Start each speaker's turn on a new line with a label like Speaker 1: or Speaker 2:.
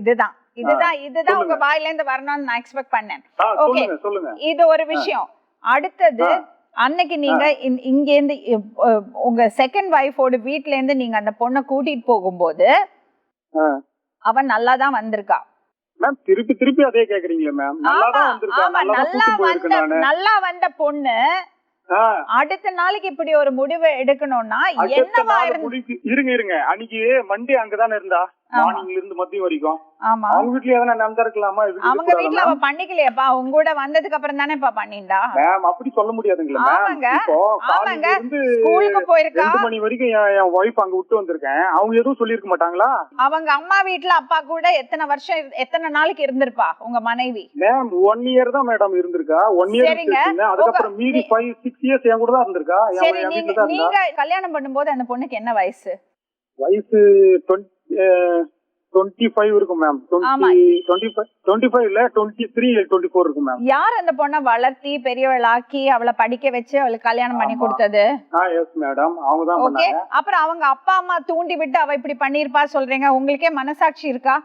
Speaker 1: இதுதான். இதுதான் இதுதான் உங்க வாயில இருந்து வரணும்னு நான் எக்ஸ்பெக்ட் பண்ணேன்.
Speaker 2: சொல்லுங்க
Speaker 1: இது ஒரு விஷயம். அடுத்தது அன்னைக்கு நீங்க இங்க இருந்து உங்க செகண்ட் ஒய்ஃபோட வீட்ல இருந்து நீங்க அந்த பொண்ணை கூட்டிட்டு போகும்போது. அவன் நல்லா தான் வந்திருக்கா.
Speaker 2: மேம் திருப்பி திருப்பி அதே கேக்குறீங்களே மேம். நல்லா தான் வந்திருக்கா? நல்லா
Speaker 1: வந்த நல்லா வந்த பொண்ணு அடுத்த நாளைக்கு இப்படி ஒரு முடிவு எடுக்கணும்னா என்னவா இருந்து
Speaker 2: இருங்க இருங்க. அன்னைக்கு மண்டே அங்கதானே இருந்தா. மார்னிங்ல இருந்து மதியம் வரைக்கும்.
Speaker 1: ஆமா.
Speaker 2: அவங்க வீட்லயே எதனா நடந்திருக்கலாமா?
Speaker 1: அவங்க வீட்ல அவ பண்ணிக்கலையாப்பா. உங்க கூட வந்ததுக்கு அப்புறம் தானேப்பா பண்ணிண்டா
Speaker 2: மேம் அப்படி சொல்ல முடியாதுங்களா
Speaker 1: ஆமாங்க. ஆமாங்க. ஸ்கூலுக்கு போயிருக்கா?
Speaker 2: ரெண்டு மணி வரைக்கும் என் ஒய்ஃப் அங்க விட்டு வந்திருக்கேன். அவங்க எதுவும் சொல்லியிருக்க மாட்டாங்களா?
Speaker 1: அவங்க அம்மா வீட்ல அப்பா கூட எத்தனை வருஷம் எத்தனை நாளைக்கு இருந்திருப்பா உங்க மனைவி?
Speaker 2: மேம் ஒன் இயர் தான் மேடம் இருந்திருக்கா? ஒன் இயர்
Speaker 1: சரிங்க.
Speaker 2: அதுக்கப்புறம்
Speaker 1: உங்க-
Speaker 2: மீதி ஃபைவ் சிக்ஸ் இயர்ஸ் என் கூட தான் இருந்திருக்கா?
Speaker 1: சரி நீங்க கல்யாணம் பண்ணும்போது அந்த பொண்ணுக்கு என்ன வயசு?
Speaker 2: வயசு டுவெண்ட்டி ஃபைவ் இருக்கும் மேம். டுவெண்ட்டி ஃபைவ் இல்ல டுவெண்ட்டி த்ரீ டுவெண்ட்டி ஃபோர் இருக்கும் மேம்
Speaker 1: யார் அந்த பொண்ணை வளர்த்தி பெரியவளாக்கி அவளை படிக்க வச்சு அவளுக்கு கல்யாணம் பண்ணி. கொடுத்தது?
Speaker 2: எஸ் மேடம் அவங்க தான்
Speaker 1: ஓகே அப்புறம் அவங்க அப்பா அம்மா தூண்டி விட்டு அவ இப்படி பண்ணிருப்பா சொல்றீங்க. உங்களுக்கே மனசாட்சி இருக்கா?